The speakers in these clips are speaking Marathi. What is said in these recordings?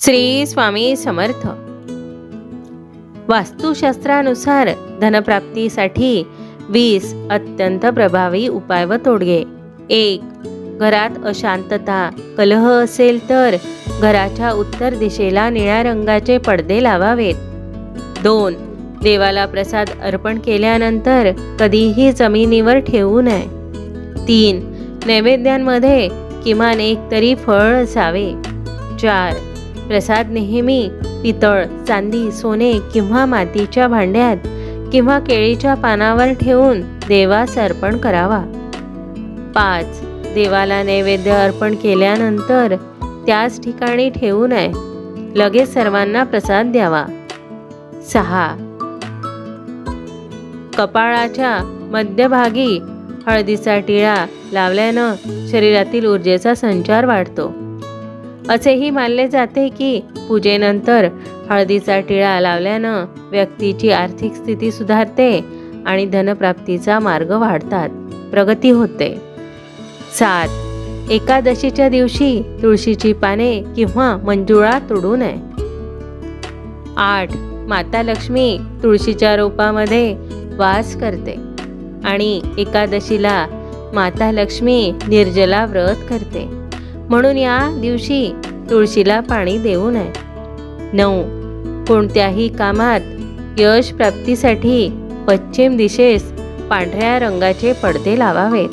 श्री स्वामी समर्थ. वास्तुशास्त्रानुसार धनप्राप्तीसाठी वीस अत्यंत प्रभावी उपाय व तोडगे. एक घरात अशांतता कलह असेल तर घराच्या उत्तर दिशेला निळ्या रंगाचे पडदे लावावेत. दोन देवाला प्रसाद अर्पण केल्यानंतर कधीही जमिनीवर ठेवू नये. तीन नैवेद्यांमध्ये किमान एक तरी फळ असावे. चार प्रसाद नेहमी पितळ चांदी सोने किंवा मातीच्या भांड्यात किंवा केळीच्या पानावर ठेवून देवास अर्पण करावा. पाच देवाला नैवेद्य अर्पण केल्यानंतर त्याच ठिकाणी ठेवू नये. लगेच सर्वांना प्रसाद द्यावा. सहा कपाळाच्या मध्यभागी हळदीचा टिळा लावल्यानं शरीरातील ऊर्जेचा संचार वाढतो. असेही मानले जाते की पूजेनंतर हळदीचा टिळा लावल्यानं व्यक्तीची आर्थिक स्थिती सुधारते आणि धनप्राप्तीचा मार्ग वाढतात प्रगती होते. सात एकादशीच्या दिवशी तुळशीची पाने किंवा मंजुळा तोडू नये. आठ माता लक्ष्मी तुळशीच्या रोपामध्ये वास करते आणि एकादशीला माता लक्ष्मी निर्जला व्रत करते. म्हणून या दिवशी तुळशीला पाणी देऊ नये. नऊ. कोणत्याही कामात यश प्राप्तीसाठी पश्चिम दिशेस पांढऱ्या रंगाचे पडदे लावावेत.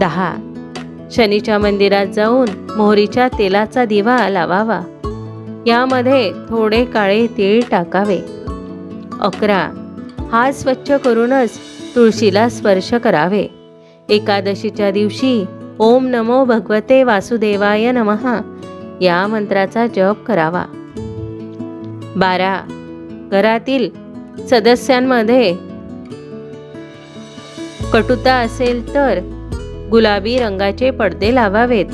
दहा. शनीच्या मंदिरात जाऊन मोहरीच्या तेलाचा दिवा लावावा. यामध्ये थोडे काळे तीळ टाकावे. अकरा. हात स्वच्छ करूनच तुळशीला स्पर्श करावे. एकादशीच्या दिवशी ओम नमो भगवते वासुदेवाय नमः. या मंत्राचा जप करावा. बारा. घरातील सदस्यांमध्ये कटुता असेल तर गुलाबी रंगाचे पडदे लावावेत.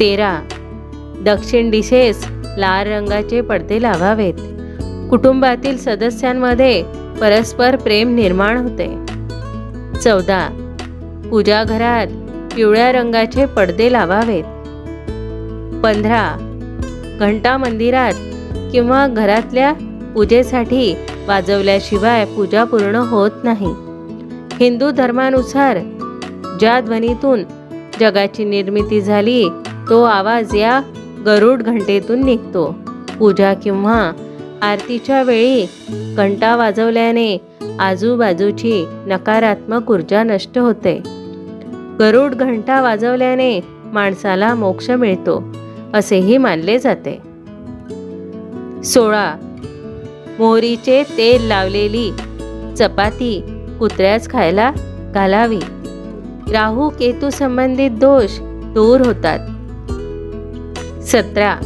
तेरा. दक्षिण दिशेस लाल रंगाचे पडदे लावावेत. कुटुंबातील सदस्यांमध्ये परस्पर प्रेम निर्माण होते. चौदा. पूजा घरात पिवळ्या रंगाचे पडदे लावावेत. पंधरा. घंटा मंदिरात किंवा घरातल्या पूजेसाठी वाजवल्याशिवाय पूजा पूर्ण होत नाही. हिंदू धर्मानुसार ज्या ध्वनीतून जगाची निर्मिती झाली तो आवाज या गरुड घंटेतून निघतो. पूजा किंवा आरतीच्या वेळी घंटा वाजवल्याने आजूबाजूची नकारात्मक ऊर्जा नष्ट होते. गरुड घंटा वाजवल्याने माणसाला मोक्ष मिळतो. असेही मानले जाते. सोळा. मोहरीचे तेल लावलेली चपाती कुत्र्यास खायला घालावी. राहू केतू संबंधित दोष दूर होतात. सतरा.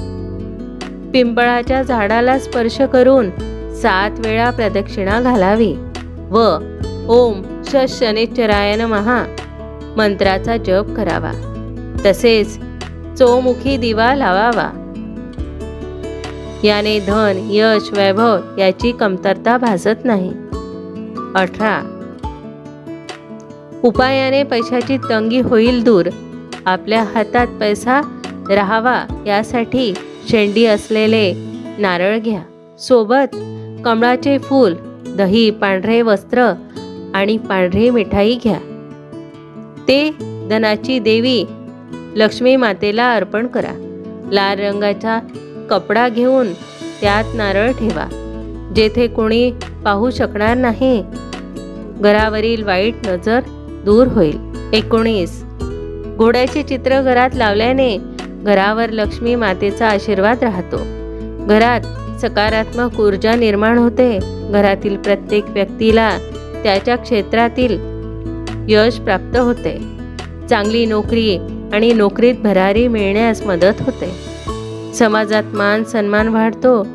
पिंपळाच्या झाडाला स्पर्श करून सात वेळा प्रदक्षिणा घालावी व ओम श महा मंत्राचा जप करावा. तसेच चोमुखी दिवा लावावा. याने धन यश वैभव याची कमतरता भासत नाही. अठरा. उपायाने पैशाची तंगी होईल दूर. आपल्या हातात पैसा राहावा यासाठी शेंडी असलेले नारळ घ्या. सोबत कमळाचे फूल दही पांढरे वस्त्र आणि पांढरी मिठाई घ्या. ते धनाची देवी लक्ष्मी मातेला अर्पण करा. लाल रंगाचा कपडा घेऊन त्यात नारळ ठेवा. जेथे कोणी पाहू शकणार नाही घरावरील वाईट नजर दूर होईल. एकोणीस. घोड्याचे चित्र घरात लावल्याने घरावर लक्ष्मी मातेचा आशीर्वाद राहतो. घरात सकारात्मक ऊर्जा निर्माण होते. घरातील प्रत्येक व्यक्तीला त्याच्या क्षेत्रातील यश प्राप्त होते. चांगली नोकरी आणि नोकरीत भरारी मिळण्यास मदत होते. समाजात मान सन्मान वाढतो.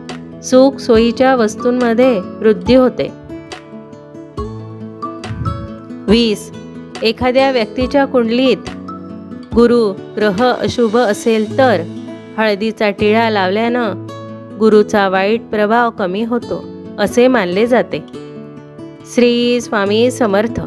सुख सोयीच्या वस्तूंमध्ये वृद्धी होते. वीस. एखाद्या व्यक्तीच्या कुंडलीत गुरु ग्रह अशुभ असेल तर हळदीचा टिळा लावल्यानं गुरुचा वाईट प्रभाव कमी होतो असे मानले जाते. श्री स्वामी समर्थ.